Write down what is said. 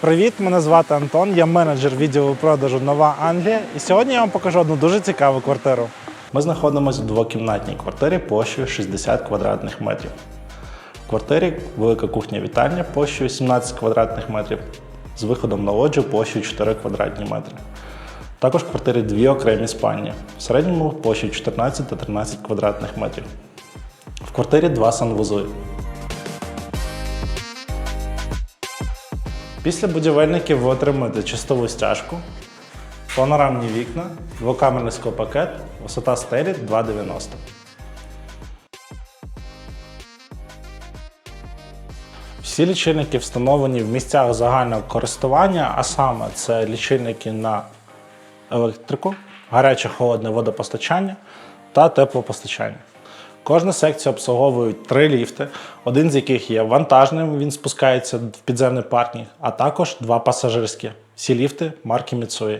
Привіт, мене звати Антон, я менеджер відділу продажу Нова Англія. І сьогодні я вам покажу одну дуже цікаву квартиру. Ми знаходимося в двокімнатній квартирі площею 60 квадратних метрів. В квартирі велика кухня вітальня площею 17 квадратних метрів з виходом на лоджію площею 4 квадратні метри. Також в квартирі дві окремі спальні, в середньому площею 14 та 13 квадратних метрів. В квартирі два санвузли. Після будівельників ви отримаєте чистову стяжку, панорамні вікна, двокамерний склопакет, висота стелі 2,90. Всі лічильники встановлені в місцях загального користування, а саме це лічильники на електрику, гаряче холодне водопостачання та теплопостачання. Кожна секція обслуговує три ліфти, один з яких є вантажним, він спускається в підземний паркінг, а також два пасажирські. Всі ліфти марки Mitsui.